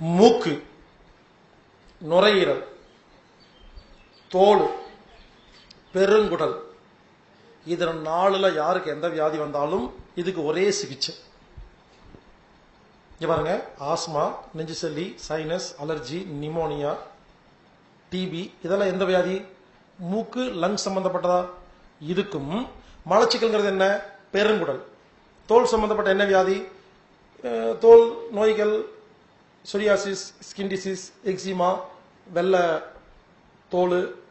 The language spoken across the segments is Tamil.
மூக்கு நுரையீரல் தோல் பெருங்குடல். இதன் நாளில் யாருக்கு எந்த வியாதி வந்தாலும் இதுக்கு ஒரே சிகிச்சை. இங்க பாருங்க ஆஸ்மா நெஞ்சு சளி சைனஸ் அலர்ஜி நிமோனியா டிபி இதெல்லாம் எந்த வியாதி? மூக்கு லங்ஸ் சம்பந்தப்பட்டதா? இதுக்கும் மலச்சிக்கல்ங்கிறது என்ன? பெருங்குடல். தோல் சம்பந்தப்பட்ட என்ன வியாதி? தோல் நோய்கள் சொரியாசிஸ் ஸ்கின் டிசீஸ் எக்ஸிமா வெள்ளை தோல்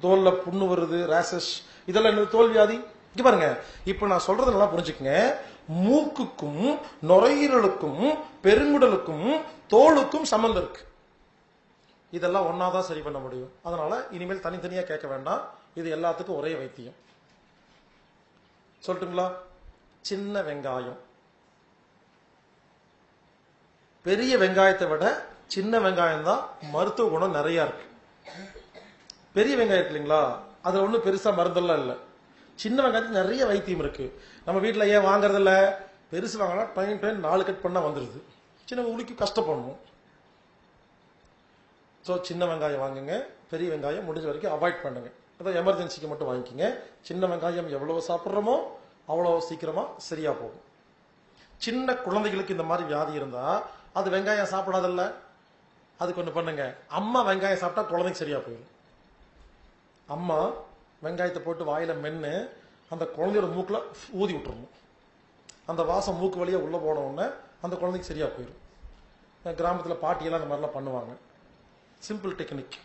தோலில் புண்ணு வருது ரேசஸ் இதெல்லாம் என்னது தோல் வியாதி? இங்க பாருங்க. இப்ப நான் சொல்றது நல்லா புரிஞ்சுக்கங்க. மூக்குக்கும் நுரையீரலுக்கும் பெருங்குடலுக்கும் தோலுக்கும் சம்மந்தம் இருக்கு. இதெல்லாம் ஒன்னாதான் சரி பண்ண முடியும். அதனால இனிமேல் தனித்தனியா கேட்க வேண்டாம். இது எல்லாத்துக்கும் ஒரே வைத்தியம். சொல்லட்டுங்களா? சின்ன வெங்காயம். பெரிய வெங்காயத்தை விட சின்ன வெங்காயம் தான் மருத்துவ குணம் நிறைய இருக்கு. பெரிய வெங்காயம் இல்லைங்களா? அதுல ஒன்றும் பெருசா மருந்தெல்லாம் இல்ல. சின்ன வெங்காயத்துக்கு நிறைய வைத்தியம் இருக்கு. நம்ம வீட்டில் ஏன் வாங்குறது இல்ல பெருசு வாங்கினா டைம் டைம் நாலு கட் பண்ணா வந்துருது. சின்ன உளுக்கி கஷ்டப்படணும். ஸோ சின்ன வெங்காயம் வாங்குங்க. பெரிய வெங்காயம் முடிஞ்ச வரைக்கும் அவாய்ட் பண்ணுங்க. அதான் எமர்ஜென்சிக்கு மட்டும் வாங்கிக்கோங்க. சின்ன வெங்காயம் எவ்வளவு சாப்பிட்றோமோ அவ்வளோ சீக்கிரமா சரியா போகும். சின்ன குழந்தைகளுக்கு இந்த மாதிரி வியாதி இருந்தா அது வெங்காயம் சாப்பிடாதல்ல. அதுக்கு ஒன்று பண்ணுங்க. அம்மா வெங்காயம் சாப்பிட்டா குழந்தைக்கு சரியா போயிடும். அம்மா வெங்காயத்தை போட்டு வாயில மென்னு அந்த குழந்தையோட மூக்கில் ஊதி விட்டுருணும் அந்த வாசம் மூக்கு வழியா உள்ள போன உடனே அந்த குழந்தைக்கு சரியா போயிடும். கிராமத்தில் பாட்டியெல்லாம் அந்த மாதிரிலாம் பண்ணுவாங்க. சிம்பிள் டெக்னிக்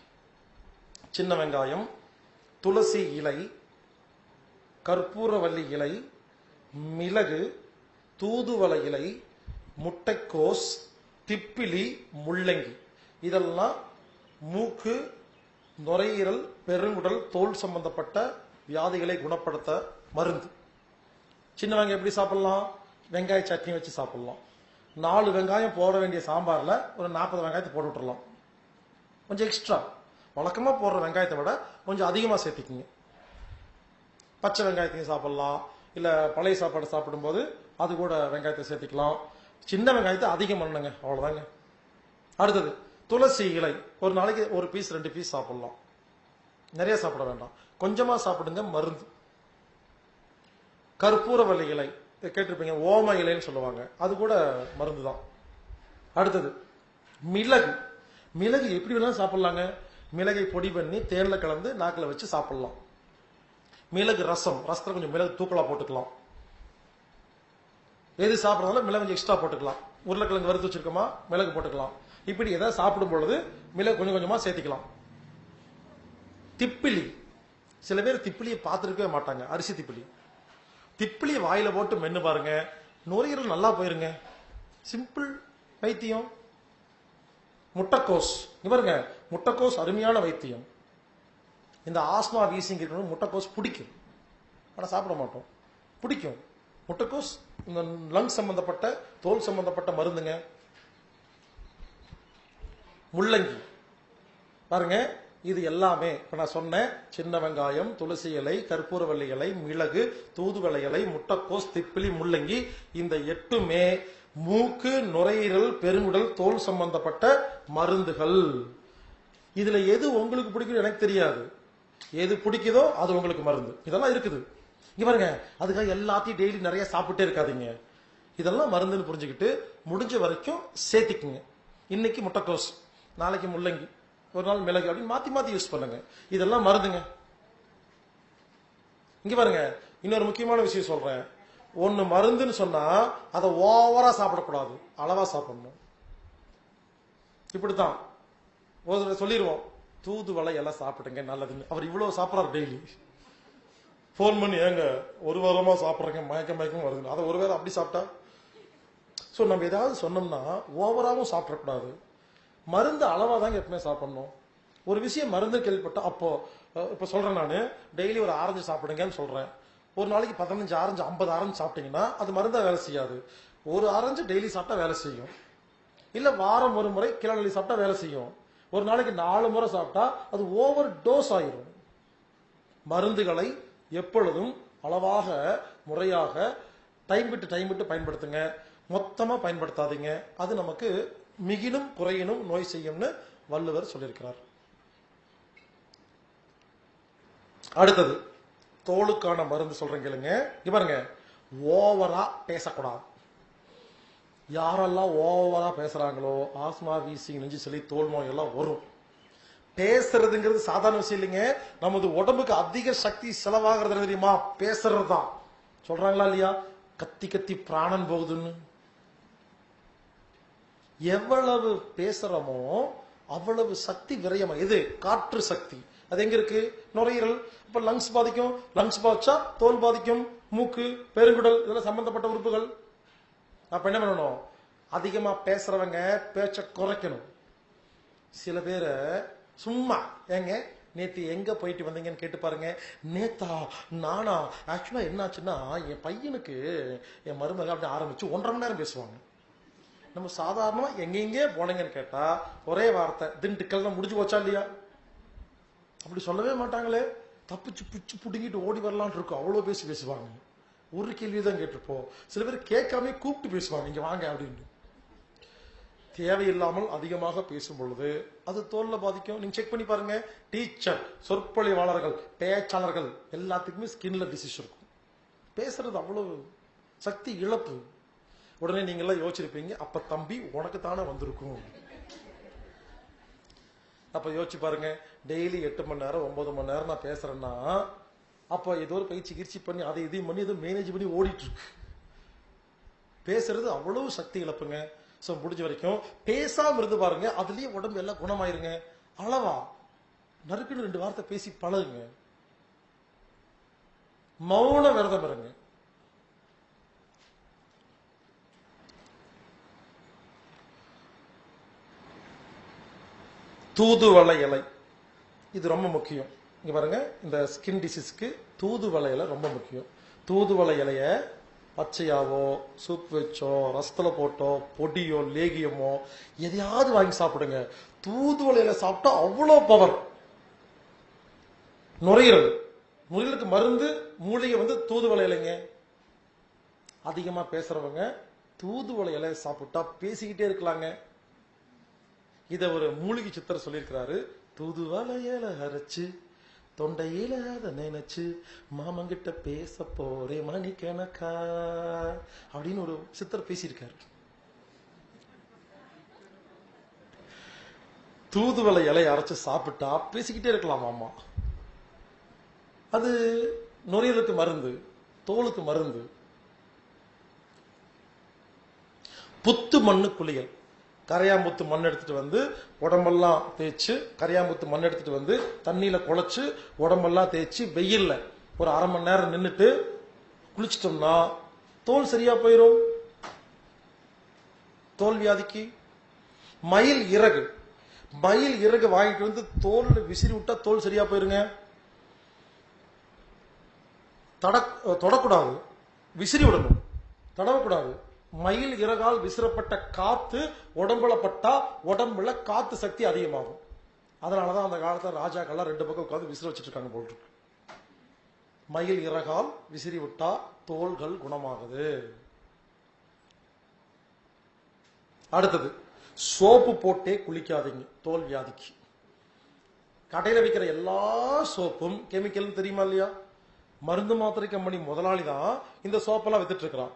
சின்ன வெங்காயம் துளசி இலை கற்பூரவல்லி இலை மிளகு தூதுவளை இலை முட்டைக்கோஸ் திப்பிலி முள்ளங்கி. இதெல்லாம் மூக்கு நுரையீரல் பெருங்குடல் தோல் சம்பந்தப்பட்ட வியாதிகளை குணப்படுத்த மருந்து. சின்ன வெங்காயம் எப்படி சாப்பிடலாம்? வெங்காய சட்னி வச்சு சாப்பிடலாம். நாலு வெங்காயம் போட வேண்டிய சாம்பாரில் ஒரு நாற்பது வெங்காயத்தை போட்டு விட்டுறலாம். கொஞ்சம் எக்ஸ்ட்ரா வழக்கமாக போடுற வெங்காயத்தை விட கொஞ்சம் அதிகமாக சேர்த்திக்கிங்க. பச்சை வெங்காயத்தையும் சாப்பிடலாம். இல்லை பழைய சாப்பாடு சாப்பிடும்போது அது கூட வெங்காயத்தை சேர்த்திக்கலாம். சின்ன வெங்காயத்தை அதிகம் பண்ணுங்க. அவ்வளவுதாங்க. அடுத்தது துளசி இலை. ஒரு நாளைக்கு ஒரு பீஸ் ரெண்டு பீஸ் சாப்பிடலாம். நிறைய சாப்பிட வேண்டாம். கொஞ்சமா சாப்பிடுங்க மருந்து. கற்பூரவள்ளி இலை. இதை கேட்டிருப்பீங்க ஓம இலைன்னு சொல்லுவாங்க. அது கூட மருந்து தான் அடுத்தது மிளகு. மிளகு எப்படி வேணாலும் சாப்பிடலாங்க. மிளகை பொடி பண்ணி தேனில் கலந்து நாக்கில் வச்சு சாப்பிடலாம். மிளகு ரசம். ரசத்தில் கொஞ்சம் மிளகு தூக்கலாக போட்டுக்கலாம். எது சாப்பிட்றதால மிளகு கொஞ்சம் எக்ஸ்ட்ரா போட்டுக்கலாம். உருளைக்கிழங்கு வறுத்து வச்சிருக்கோமா மிளகு போட்டுக்கலாம். இப்படி எதாவது சாப்பிடும் பொழுது மிளகு கொஞ்சம் கொஞ்சமா சேர்த்திக்கலாம். திப்பிலி. சில பேர் திப்பிலியை பார்த்துருக்கவே மாட்டாங்க. அரிசி திப்பிலி. திப்பிலியை வாயில போட்டு மென்னு பாருங்க. நுரையீரல் நல்லா போயிருங்க. சிம்பிள் வைத்தியம். முட்டைக்கோஸ். பாருங்க. முட்டைக்கோஸ் அருமையான வைத்தியம். இந்த ஆஸ்மா வீசிங்க முட்டைக்கோஸ் பிடிக்கும். ஆனால் சாப்பிட மாட்டோம். பிடிக்கும். முட்டைக்கோஸ் இந்த லங் சம்பந்தப்பட்ட தோல் சம்பந்தப்பட்ட மருந்துங்க. முள்ளங்கி. பாருங்க இது எல்லாமே. இப்ப நான் சொன்னேன் சின்ன வெங்காயம் துளசி இலை கற்பூரவள்ளி இலை மிளகு தூதுவளை இலை முட்டைக்கோஸ் திப்பிலி முள்ளங்கி. இந்த எட்டுமே மூக்கு நுரையீரல் பெருங்குடல் தோல் சம்பந்தப்பட்ட மருந்துகள். இதுல எது உங்களுக்கு பிடிக்கும் எனக்கு தெரியாது. எது பிடிக்குதோ அது உங்களுக்கு மருந்து. இதெல்லாம் இருக்குது. இங்க பாருங்க அதுக்காக எல்லாத்தையும் டெய்லி நிறைய சாப்பிட்டே இருக்காதீங்க. இதெல்லாம் மருந்துன்னு புரிஞ்சுக்கிட்டு முடிஞ்ச வரைக்கும் சேர்த்திக்குங்க. இன்னைக்கு முட்டைக்கோஸ் நாளைக்கு முள்ளங்கி ஒரு நாள் மிளகு அப்படின்னு மாத்தி மாத்தி யூஸ் பண்ணுங்க. இதெல்லாம் மருந்துங்க. இங்க பாருங்க இன்னொரு முக்கியமான விஷயம் சொல்றேன். ஒன்னு மருந்துன்னு சொன்னா அதை ஓவரா சாப்பிடக்கூடாது. அளவா சாப்பிடணும். இப்படித்தான். ஒரு சொல்லிடுவோம் தூதுவளை எல்லாம் சாப்பிடுங்க நல்லதுன்னு. அவர் இவ்வளவு சாப்பிடறாரு டெய்லி ஃபோன் பண்ணி ஏங்க ஒரு வாரமா சாப்பிட்றேங்க மயக்க மயக்கம் வருது. அதை ஒரு வேளை அப்படி சாப்பிட்டா? ஸோ நம்ம ஏதாவது சொன்னோம்னா ஓவராகவும் சாப்பிடக்கூடாது. மருந்து அளவாக தாங்க எப்பவுமே சாப்பிடணும். ஒரு விஷயம் மருந்து கேள்விப்பட்டா அப்போ இப்போ சொல்கிறேன் சொல்றேன் நான் டெய்லி ஒரு ஆரஞ்சு சாப்பிடுங்கன்னு சொல்றேன். ஒரு நாளைக்கு பதினஞ்சு ஆரஞ்சு ஐம்பது ஆரஞ்சு சாப்பிட்டீங்கன்னா அது மருந்தா வேலை செய்யாது. ஒரு ஆரஞ்சு டெய்லி சாப்பிட்டா வேலை செய்யும். இல்ல வாரம் ஒரு முறை கிளநெல்லி சாப்பிட்டா வேலை செய்யும். ஒரு நாளைக்கு நாலு முறை சாப்பிட்டா அது ஓவர் டோஸ் ஆயிரும். மருந்துகளை எப்பொழுதும் அளவாக முறையாக டைம் விட்டு டைம் விட்டு பயன்படுத்துங்க. மொத்தமா பயன்படுத்தாதீங்க. அது நமக்கு மிகிலும் குறையினும் நோய் செய்யும்னு வள்ளுவர் சொல்லியிருக்கிறார். அடுத்தது தோலுக்கான மருந்து சொல்றேன் கேளுங்க. இவருங்க பாருங்க. ஓவரா பேசக்கூடாது. யாரெல்லாம் ஓவரா பேசுறாங்களோ ஆஸ்மா வீசிங் நெஞ்சு சொல்லி தோல் நோய் எல்லாம் வரும். பேசுறதுங்கிறது சாதாரண விஷயம் இல்லைங்க. நமது உடம்புக்கு அதிக சக்தி செலவாகிறது தெரியுமா? பேசுறது தான் சொல்றாங்களா இல்லையா? கத்தி கத்தி பிராணன் போகுதுன்னு. எவ்வளவு பேசுறோமோ அவ்வளவு சக்தி விரயமா. எது? காற்று சக்தி. அது எங்க இருக்கு? நுரையீரல். இப்ப லங்ஸ் பாதிக்கும். லங்ஸ் பாதிச்சா தோல் பாதிக்கும். மூக்கு பெருங்குடல் இதெல்லாம் சம்பந்தப்பட்ட உறுப்புகள். அப்ப என்ன பண்ணணும்? அதிகமா பேசுறவங்க பேச்ச குறைக்கணும். சில பேரை சும்மா. ஏங்க நேத்து எங்க போயிட்டு வந்தீங்கன்னு கேட்டு பாருங்க. நேத்தா நானா ஆக்சுவலா என்னாச்சுன்னா என் பையனுக்கு என் மருமக அப்படி ஆரம்பிச்சு ஒன்றரை மணி நேரம் பேசுவாங்க. நம்ம சாதாரணமா எங்கெங்கே போனீங்கன்னு கேட்டா ஒரே வார்த்தை திண்டுக்கல் முடிஞ்சு போச்சா இல்லையா? அப்படி சொல்லவே மாட்டாங்களே. தப்பிச்சு பிச்சு பிடுங்கிட்டு ஓடி வரலான்னு இருக்கும். அவ்வளோ பேசி பேசுவாங்க. ஒரு கேள்வி தான் கேட்டிருப்போம். சில பேர் கேட்காம கூப்பிட்டு பேசுவாங்க. இங்க வாங்க அப்படின்னு. தேவையில்லாமல் அதிகமாக பேசும் பொழுது அது தோல்ல பாதிக்கும். நீங்க செக் பண்ணி பாருங்க. டீச்சர் சொற்பொழிவாளர்கள் பேச்சாளர்கள் எல்லாத்துக்குமே ஸ்கின்ல டிசீஸ் இருக்கும். பேசுறது அவ்வளவு சக்தி இழப்பு. உடனே நீங்க எல்லாம் யோசிச்சிருப்பீங்க அப்ப தம்பி உனக்கு தானே வந்திருக்கும். அப்ப யோசிச்சு பாருங்க. டெய்லி எட்டு மணி நேரம் ஒன்பது மணி நேரம் நான் பேசுறேன்னா அப்ப ஏதோ ஒரு பயிற்சி கிரிச்சி பண்ணி அதை இதையும் பண்ணி எதுவும் மேனேஜ் பண்ணி ஓடிட்டு இருக்கு. பேசுறது அவ்வளவு சக்தி இழப்புங்க. சோ முடிஞ்ச வரைக்கும் பேசாம இருந்து பாருங்க அதுலயே உடம்பு எல்லாம் குணமாயிருங்க. அளவா. நறுக்குன்னு ரெண்டு வார்த்தை பேசி பழகுங்க. மௌன விரதம் இருங்க. தூதுவளை இலை. இது ரொம்ப முக்கியம். இங்க பாருங்க இந்த ஸ்கின் டிசீஸ்க்கு தூதுவளை இலை ரொம்ப முக்கியம். தூதுவளை இலைய பச்சையாவோ சூப் வச்சோ ரசத்துல போட்டோ பொடியோ லேகியமோ எதையாவது வாங்கி சாப்பிடுங்க. தூதுவலையில சாப்பிட்டா அவ்வளோ பவர் நுரையீரல். நுரையீரலுக்கு மருந்து மூலிகை வந்து தூதுவளை இலைங்க. அதிகமா பேசுறவங்க தூதுவளை இலைய சாப்பிட்டா பேசிக்கிட்டே இருக்கலாங்க. இத ஒரு மூலிகை சித்தர் சொல்லியிருக்கிறாரு. தூதுவளையல அரைச்சு தொண்டையில அத நினைச்சு மாமங்கிட்ட பேச போறேன் கணக்கா அப்படின்னு ஒரு சித்தர் பேசியிருக்காரு. தூதுவளை இலைய அரைச்சு சாப்பிட்டா பேசிக்கிட்டே இருக்கலாம் மாமா. அது நுரையீரலுக்கு மருந்து தோலுக்கு மருந்து புத்து மண்ணு குளியல். கரையாம்புத்து மண் எடுத்துட்டு வந்து உடம்பெல்லாம் தேய்ச்சி கரையாம்புத்து மண் எடுத்துட்டு வந்து தண்ணியில குழைச்சு உடம்பெல்லாம் தேய்ச்சி வெயில்ல ஒரு அரை மணி நேரம் நின்றுட்டு குளிச்சிட்டோம்னா தோல் சரியா போயிடும் தோல் வியாதிக்கு. மயில் இறகு. மயில் இறகு வாங்கிட்டு வந்து தோல்ல விசிறி விட்டா தோல் சரியா போயிருங்க. தட தொடக்கூடாது. விசிறி விடணும். தடவக்கூடாது. மயில் இறகால் விசிறப்பட்ட காத்து உடம்புல பட்டா உடம்புல காத்து சக்தி அதிகமாகும். அதனாலதான் அந்த காலத்துல ராஜாக்கள்லாம் ரெண்டு பக்கம் உட்காந்து விசிற வச்சுட்டு இருக்காங்க போல் இருக்கு. மயில் இறகால் விசிறி விட்டா தோள்கள் குணமாகுது. அடுத்தது சோப்பு போட்டே குளிக்காதீங்க தோல் வியாதிக்கு. கடையில விற்கிற எல்லா சோப்பும் கெமிக்கல் தெரியுமா இல்லையா? மருந்து மாத்திரை கம்பெனி முதலாளி தான் இந்த சோப்பெல்லாம் வித்துட்டு இருக்கிறான்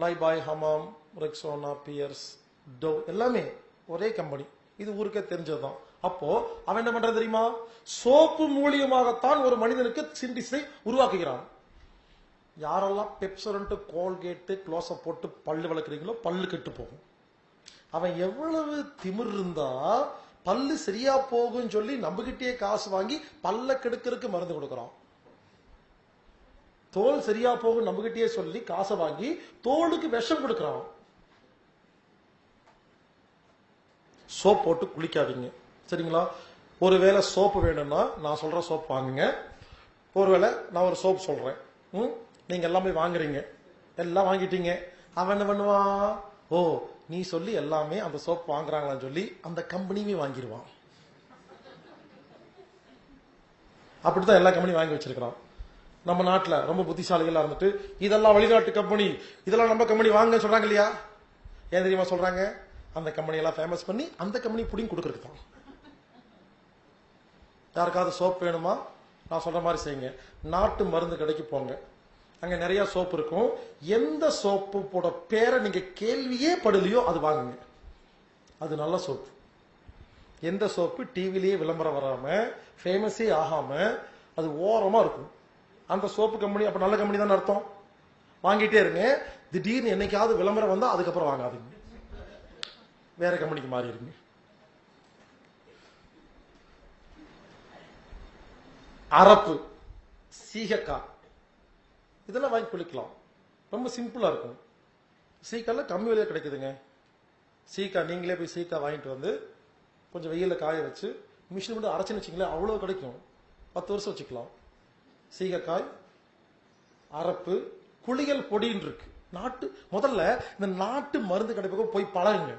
Lifebuoy Hamam Rexona Pears Dove எல்லாமே ஒரே கம்பெனி. இது ஊருக்கே தெரிஞ்சதுதான். அப்போ அவன் என்ன பண்றது தெரியுமா? சோப்பு மூலியமாகத்தான் ஒரு மனிதனுக்கு சிண்டிஸை உருவாக்குகிறான். யாரெல்லாம் பெப்சரண்ட் கோல்கேட்டு க்ளோஸை போட்டு பல்லு வளர்க்குறீங்களோ பல்லு கெட்டு போகும். அவன் எவ்வளவு திமிர் இருந்தா பல்லு சரியா போகும்னு சொல்லி நம்பகிட்டே காசு வாங்கி பல்ல கெடுக்கிறதுக்கு மருந்து கொடுக்கறான். தோல் சரியா போகும் நம்பகிட்டே சொல்லி காசை வாங்கி தோலுக்கு விஷம் கொடுக்கறான் சோப் போட்டு குளிக்காதீங்க. சரிங்களா? ஒருவேளை சோப்பு வேணும்னா நான் சொல்ற சோப் வாங்குங்க. ஒருவேளை நான் ஒரு சோப் சொல்றேன். ம்? நீங்க எல்லாம் போய் வாங்குறீங்க. எல்லாம் வாங்கிட்டீங்க. அவன் என்ன பண்ணுவான் ஓ நீ சொல்லி எல்லாமே அந்த சோப் வாங்குறாங்களான்னு சொல்லி அந்த கம்பெனியுமே வாங்கிடுவான். அப்படித்தான் எல்லா கம்பெனியும் வாங்கி வச்சிருக்கிறான். நம்ம நாட்டில் ரொம்ப புத்திசாலிகளாக இருந்துட்டு இதெல்லாம் வெளிநாட்டு கம்பெனி இதெல்லாம் நம்ம கம்பெனி வாங்க சொல்றாங்க இல்லையா? ஏன் தெரியுமா சொல்றாங்க? அந்த கம்பெனியெல்லாம் ஃபேமஸ் பண்ணி அந்த கம்பெனி புடிங் கொடுக்கறதுக்கு தான். யாருக்காவது சோப் வேணுமா? நான் சொல்ற மாதிரி செய்யுங்க. நாட்டு மருந்து கடைக்கு போங்க. அங்க நிறைய சோப்பு இருக்கும். எந்த சோப்பு போட பேரை நீங்க கேள்வியே படலையோ அது வாங்குங்க. அது நல்ல சோப்பு. எந்த சோப்பு? டிவிலேயே விளம்பரம் வராம ஃபேமஸே ஆகாம அது ஓரமா இருக்கும். அந்த சோப்பு கம்பெனி அப்ப நல்ல கம்பெனி தான் அர்த்தம்? வாங்கிட்டே இருங்க. திடீர்னு என்னைக்காவது விளம்பரம் வந்தா அதுக்கப்புறம் வாங்காதுங்க. வேற கம்பெனிக்கு மாறிடுங்க அரப்பு சீகக்காய் இதெல்லாம் வாங்கி குளிக்கலாம். ரொம்ப சிம்பிளா இருக்கும். சீக்கால கம்மி விலையா கிடைக்குதுங்க. சீக்கா நீங்களே போய் சீக்கா வாங்கிட்டு வந்து கொஞ்சம் வெயிலில் காய வச்சு மிஷின் மட்டும் அரைச்சுன்னு வச்சிங்களேன் அவ்வளோ கிடைக்கும். பத்து வருஷம் வச்சுக்கலாம். சீகக்காய் அரப்பு குளியல் பொடின்னு இருக்கு நாட்டு முதல்ல இந்த நாட்டு மருந்து கடை போய் பழகுங்க.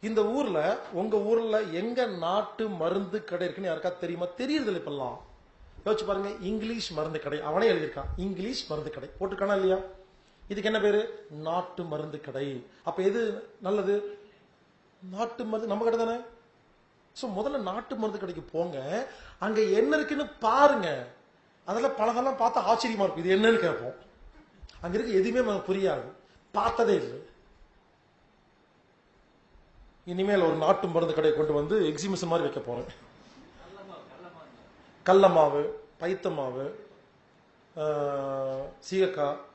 இந்த ஊர்ல உங்க ஊர்ல எங்க நாட்டு மருந்து கடை இருக்குன்னு யாருக்கா தெரியுமா? தெரியறது இல்லை இப்பெல்லாம். யோசிச்சு பாருங்க இங்கிலீஷ் மருந்து கடை. அவனே எழுதியிருக்கான். இங்கிலீஷ் மருந்து கடை. போட்டுக்கானா இல்லையா? இதுக்கு என்ன பேரு? நாட்டு மருந்து கடை. அப்ப எது நல்லது? நாட்டு மருந்து நம்ம கடை தானே? ஸோ முதல்ல நாட்டு மருந்து கடைக்கு போங்க. அங்க என்ன இருக்குன்னு பாருங்க. அதெல்லாம் பலதெல்லாம் பார்த்தா ஆச்சரியமா இருக்கும். இது என்னன்னு கேட்போம். அங்க இருக்க எதுவுமே நமக்கு புரியாது. பார்த்ததே இல்லை. இனிமேல் ஒரு நாட்டு மருந்து கடையை கொண்டு வந்து எக்ஸிபிஷன் மாதிரி வைக்க போறேன். கடல மாவு பைத்த மாவு ஆஹ்,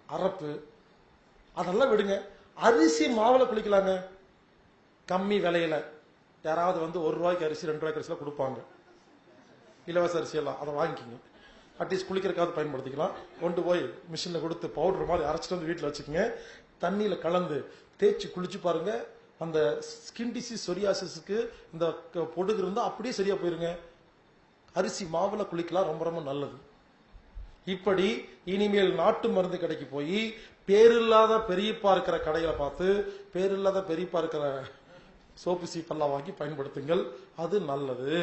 அரப்பு. அதெல்லாம் விடுங்க. அரிசி மாவுல குளிக்கலாங்க. கம்மி விலையில. யாராவது வந்து ஒரு ரூபாய்க்கு அரிசி ரெண்டு ரூபாய்க்கு அரிசிலாம் கொடுப்பாங்க. இலவச அரிசி எல்லாம் அதை வாங்கிக்கிங்க. அட்லீஸ்ட் குளிக்கிறக்காவது பயன்படுத்திக்கலாம். கொண்டு போய் மிஷின்ல கொடுத்து பவுடர் மாதிரி அரைச்சிட்டு வந்து வீட்டில் வச்சுக்கோங்க. தண்ணியில கலந்து தேய்ச்சி குளிச்சு பாருங்க. அந்த ஸ்கின் டிசீஸ் சொரியாசிஸுக்கு இந்த பொடுகு இருந்தால் அப்படியே சரியா போயிருங்க. அரிசி மாவுல குளிக்கலாம் ரொம்ப ரொம்ப நல்லது. இப்படி இனிமேல் நாட்டு மருந்து கடைக்கு போய் பேரில்லாத பெரியப்பா இருக்கிற கடைகளை பார்த்து பேரில்லாத பெரியப்பா இருக்கிற சோப்பு சீப்பெல்லாம் வாங்கி பயன்படுத்துங்கள். அது நல்லது.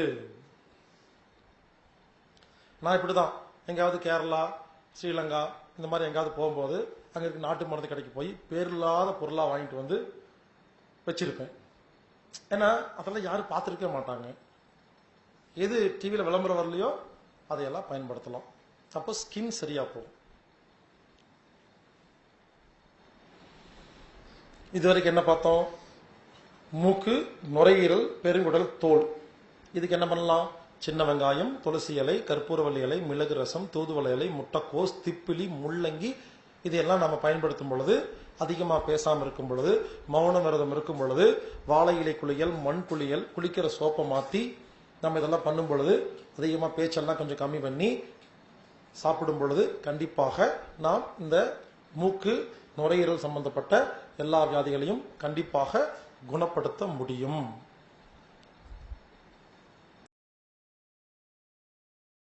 நான் இப்படிதான். எங்கேயாவது கேரளா ஸ்ரீலங்கா இந்த மாதிரி எங்காவது போகும்போது அங்க இருக்க நாட்டு மருந்து கடைக்கு போய் பேரில்லாத பொருளா வாங்கிட்டு வந்து வச்சிருப்பேன். ஏன்னா அதெல்லாம் யாரும் பார்த்துருக்க மாட்டாங்க. எது டிவியில விளம்பரம் வரலையோ அதையெல்லாம் பயன்படுத்தலாம். அப்போ ஸ்கின் சரியா போகும். இதுவரைக்கும் என்ன பார்த்தோம்? மூக்கு நுரையீரல் பெருங்குடல் தோல். இதுக்கு என்ன பண்ணலாம்? சின்ன வெங்காயம் துளசி இலை கற்பூரவள்ளி இலை மிளகு ரசம் தூதுவளை இலை முட்டைக்கோஸ் திப்பிலி முள்ளங்கி இதையெல்லாம் நம்ம பயன்படுத்தும் பொழுது அதிகமாக பேசாமல் இருக்கும் பொழுது மௌன விரதம் இருக்கும் பொழுது வாழை இலை குளியல் மண் குளியல் குளிக்கிற சோப்பை மாற்றி நம்ம இதெல்லாம் பண்ணும் பொழுது அதிகமாக பேச்செல்லாம் கொஞ்சம் கம்மி பண்ணி சாப்பிடும் பொழுது கண்டிப்பாக நாம் இந்த மூக்கு நுரையீரல் சம்பந்தப்பட்ட எல்லா வியாதிகளையும் கண்டிப்பாக குணப்படுத்த முடியும்.